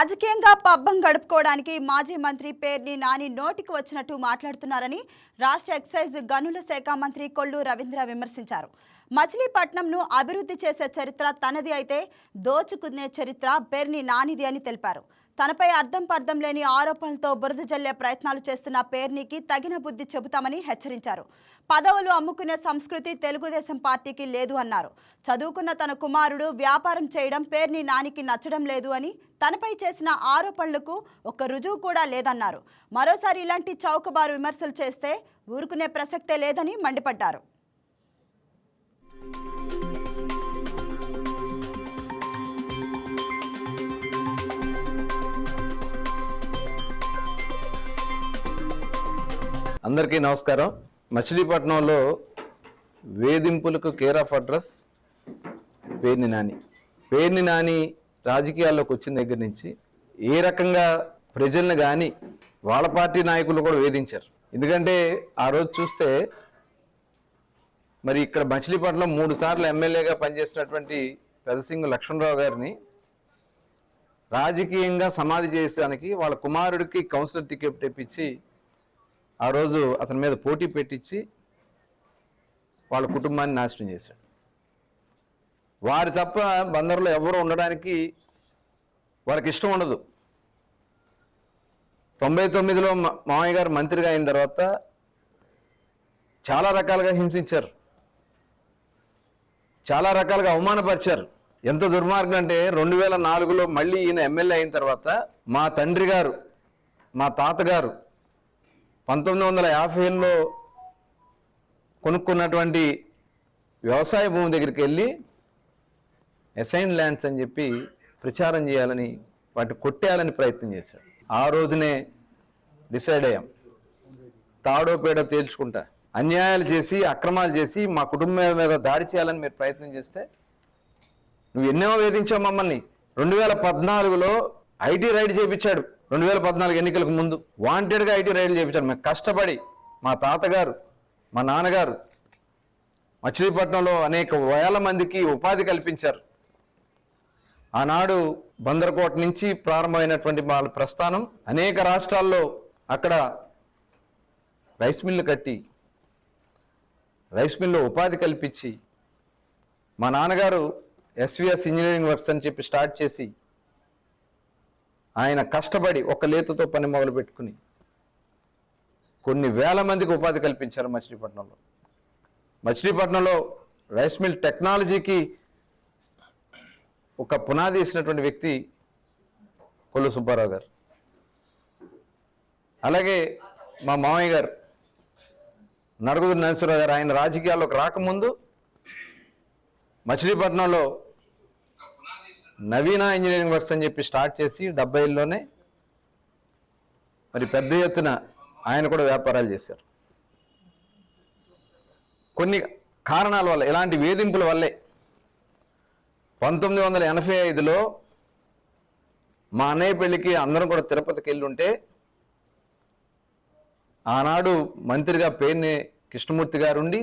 రాజకీయంగా పబ్బం గడుపుకోవడానికి మాజీ మంత్రి పేర్ని నాని నోటికి వచ్చినట్టు మాట్లాడుతున్నారని రాష్ట్ర ఎక్సైజ్ గనుల శాఖ మంత్రి కొల్లు రవీంద్ర విమర్శించారు. మచిలీపట్నంను అభివృద్ధి చేసే చరిత్ర తనది అయితే దోచుకునే చరిత్ర పేర్ని నానిది అని తెలిపారు. తనపై అర్థం పర్థం లేని ఆరోపణలతో బురద జల్లే ప్రయత్నాలు చేస్తున్న పేర్నికి తగిన బుద్ధి చెబుతామని హెచ్చరించారు. పదవులు అమ్ముకునే సంస్కృతి తెలుగుదేశం పార్టీకి లేదు అన్నారు. చదువుకున్న తన కుమారుడు వ్యాపారం చేయడం పేర్ని నానికి నచ్చడం లేదు అని తనపై చేసిన ఆరోపణలకు ఒక్క రుజువు కూడా లేదన్నారు. మరోసారి ఇలాంటి చౌకబారు విమర్శలు చేస్తే ఊరుకునే ప్రసక్తే లేదని మండిపడ్డారు. అందరికీ నమస్కారం. మచిలీపట్నంలో వేధింపులకు care of address Perni Nani. Perni Nani రాజకీయాల్లోకి వచ్చిన దగ్గర నుంచి ఏ రకంగా ప్రజల్ని కానీ వాళ్ళ పార్టీ నాయకులు కూడా వేధించారు. ఎందుకంటే ఆ రోజు చూస్తే మరి ఇక్కడ మచిలీపట్నం మూడు సార్లు ఎమ్మెల్యేగా పనిచేసినటువంటి పెదసింగు లక్ష్మణరావు గారిని రాజకీయంగా సమాధి చేయడానికి వాళ్ళ కుమారుడికి కౌన్సిలర్ టికెట్ తెప్పించి ఆ రోజు అతని మీద పోటీ పెట్టించి వాళ్ళ కుటుంబాన్ని నాశనం చేశాడు. వారి తప్ప బందరులో ఎవరు ఉండడానికి వాళ్ళకి ఇష్టం ఉండదు. తొంభై తొమ్మిదిలో మా- మామయ్య గారు మంత్రిగా అయిన తర్వాత చాలా రకాలుగా హింసించారు. చాలా రకాలుగా అవమానపరిచారు. ఎంత దుర్మార్గం అంటే రెండు వేల నాలుగులో మళ్ళీ ఈయన ఎమ్మెల్యే అయిన తర్వాత మా తండ్రి గారు మా తాతగారు పంతొమ్మిది వందల యాభైలో కొనుక్కున్నటువంటి వ్యవసాయ భూమి దగ్గరికి వెళ్ళి అసైన్ ల్యాండ్స్ అని చెప్పి ప్రచారం చేయాలని వాటిని కొట్టేయాలని ప్రయత్నం చేశాడు. ఆ రోజునే డిసైడ్ అయ్యాం. తాడోపేడ తేల్చుకుంటా. అన్యాయాలు చేసి అక్రమాలు చేసి మా కుటుంబం మీద దాడి చేయాలని మీరు ప్రయత్నం చేస్తే నువ్వు ఎన్నో వేధించావు మమ్మల్ని. రెండు వేల పద్నాలుగులో ఐటీ రైడ్ చేయించాడు. రెండు వేల పద్నాలుగు ఎన్నికలకు ముందు వాంటెడ్గా ఐటీ రైడ్లు చేపించారు. మేము కష్టపడి మా తాతగారు మా నాన్నగారు మచిలీపట్నంలో అనేక వేల మందికి ఉపాధి కల్పించారు. ఆనాడు బందరకోట నుంచి ప్రారంభమైనటువంటి వాళ్ళ ప్రస్థానం అనేక రాష్ట్రాల్లో అక్కడ రైస్ మిల్లు కట్టి రైస్ మిల్లో ఉపాధి కల్పించి మా నాన్నగారు ఎస్విఎస్ ఇంజనీరింగ్ వర్క్స్ అని చెప్పి స్టార్ట్ చేసి ఆయన కష్టపడి ఒక లేతతో పని మొదలు పెట్టుకుని కొన్ని వేల మందికి ఉపాధి కల్పించారు మచిలీపట్నంలో. మచిలీపట్నంలో రైస్ మిల్ టెక్నాలజీకి ఒక పునాది ఇచ్చినటువంటి వ్యక్తి కొల్లు సుబ్బారావు గారు. అలాగే మా మామయ్య గారు నడుగుదూరు నరసింహరావు గారు ఆయన రాజకీయాల్లోకి రాకముందు మచిలీపట్నంలో నవీన ఇంజనీరింగ్ వర్క్స్ అని చెప్పి స్టార్ట్ చేసి డెబ్బైలోనే మరి పెద్ద ఎత్తున ఆయన కూడా వ్యాపారాలు చేశారు. కొన్ని కారణాల వల్ల ఇలాంటి వేధింపుల వల్లే పంతొమ్మిది వందల ఎనభై ఐదులో మా అన్నయ్య పెళ్ళికి అందరం కూడా తిరుపతికి వెళ్ళి ఉంటే ఆనాడు మంత్రిగా పేర్ని కృష్ణమూర్తి గారు ఉండి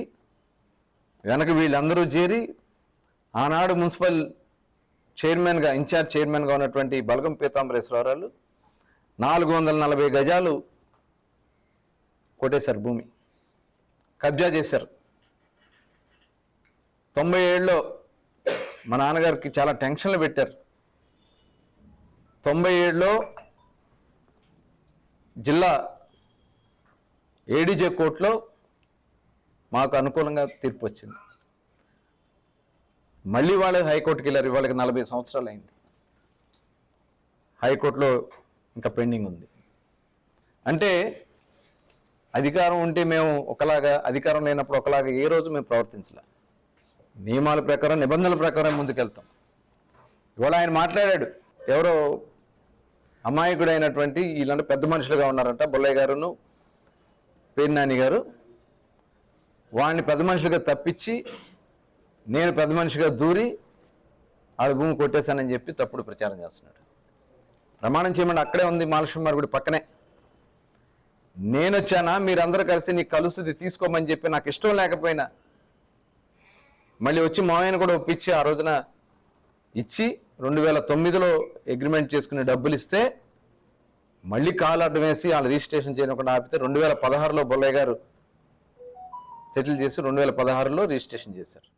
వెనక వీళ్ళందరూ చేరి ఆనాడు మున్సిపల్ చైర్మన్గా ఇన్ఛార్జ్ చైర్మన్గా ఉన్నటువంటి బలగం పీతాంబరేశ్వరరావు నాలుగు వందల నలభై గజాలు కొట్టేశారు భూమి. కబ్జా చేశారు. తొంభై ఏడులో మా నాన్నగారికి చాలా టెన్షన్లు పెట్టారు. తొంభై ఏడులో జిల్లా ఏడీజే కోర్టులో మాకు అనుకూలంగా తీర్పు వచ్చింది. మళ్ళీ వాళ్ళు హైకోర్టుకి వెళ్ళారు. వాళ్ళకి నలభై సంవత్సరాలు అయింది. హైకోర్టులో ఇంకా పెండింగ్ ఉంది. అంటే అధికారం ఉంటే మేము ఒకలాగా అధికారం లేనప్పుడు ఒకలాగా ఏ రోజు మేము ప్రవర్తించలే. నియమాల ప్రకారం నిబంధనల ప్రకారం ముందుకెళ్తాం. ఇవాళ ఆయన మాట్లాడాడు. ఎవరో అమాయకుడైనటువంటి వీళ్ళంటే పెద్ద మనుషులుగా ఉన్నారంట బొల్లయ్య గారును పేర్నాని గారు. వాడిని పెద్ద మనుషులుగా తప్పించి నేను పెద్ద మనిషిగా దూరి ఆడ భూమి కొట్టేశానని చెప్పి తప్పుడు ప్రచారం చేస్తున్నాడు. ప్రమాణం చేయమని అక్కడే ఉంది మాలక్ష్మీ గుడి పక్కనే. నేను వచ్చానా? మీరందరూ కలిసి నీ కలుసుది తీసుకోమని చెప్పి నాకు ఇష్టం లేకపోయినా మళ్ళీ వచ్చి మామయ్యను కూడా ఒప్పించి ఆ రోజున ఇచ్చి రెండు వేల తొమ్మిదిలో అగ్రిమెంట్ చేసుకుని డబ్బులు ఇస్తే మళ్ళీ కాల్ అడ్డం వేసి వాళ్ళు రిజిస్ట్రేషన్ చేయకుండా ఆపితే రెండు వేల పదహారులో బొల్లయ్య గారు సెటిల్ చేసి రెండు వేల పదహారులో రిజిస్ట్రేషన్ చేశారు.